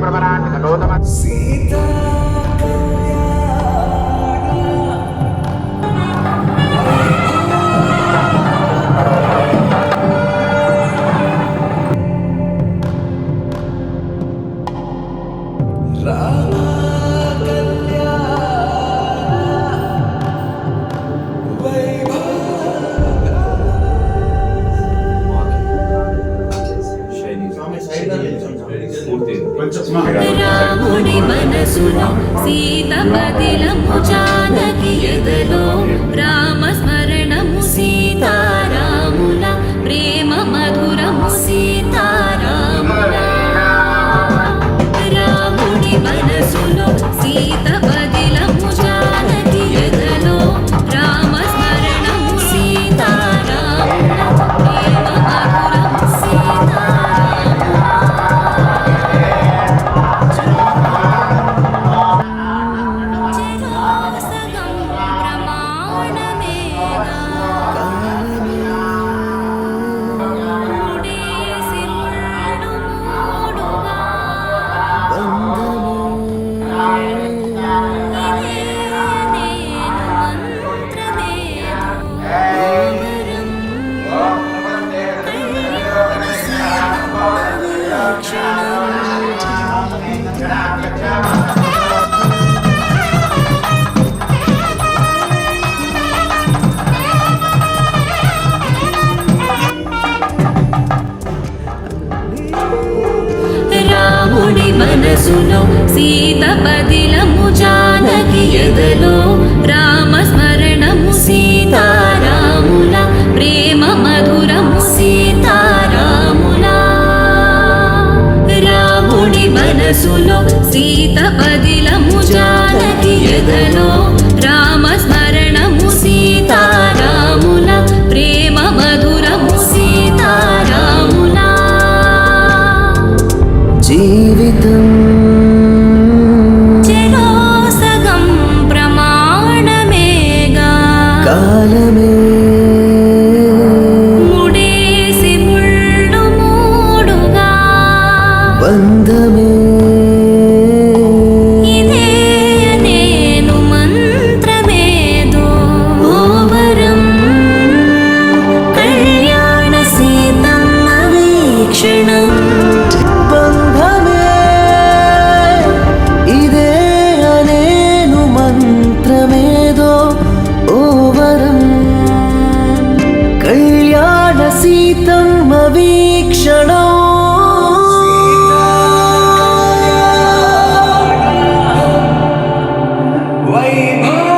प्रवरान् गौतम सीता రాముని మనసులో సీత బదిలము చాలక మనసులో సీత పదిలము జానకి ఎదలో రామ స్మరణము సీతారాముల ప్రేమ మధురము సీతారాముల. రాముడి మనసులో సీత పదిలము జానకి ఎదలో வந்த Lame.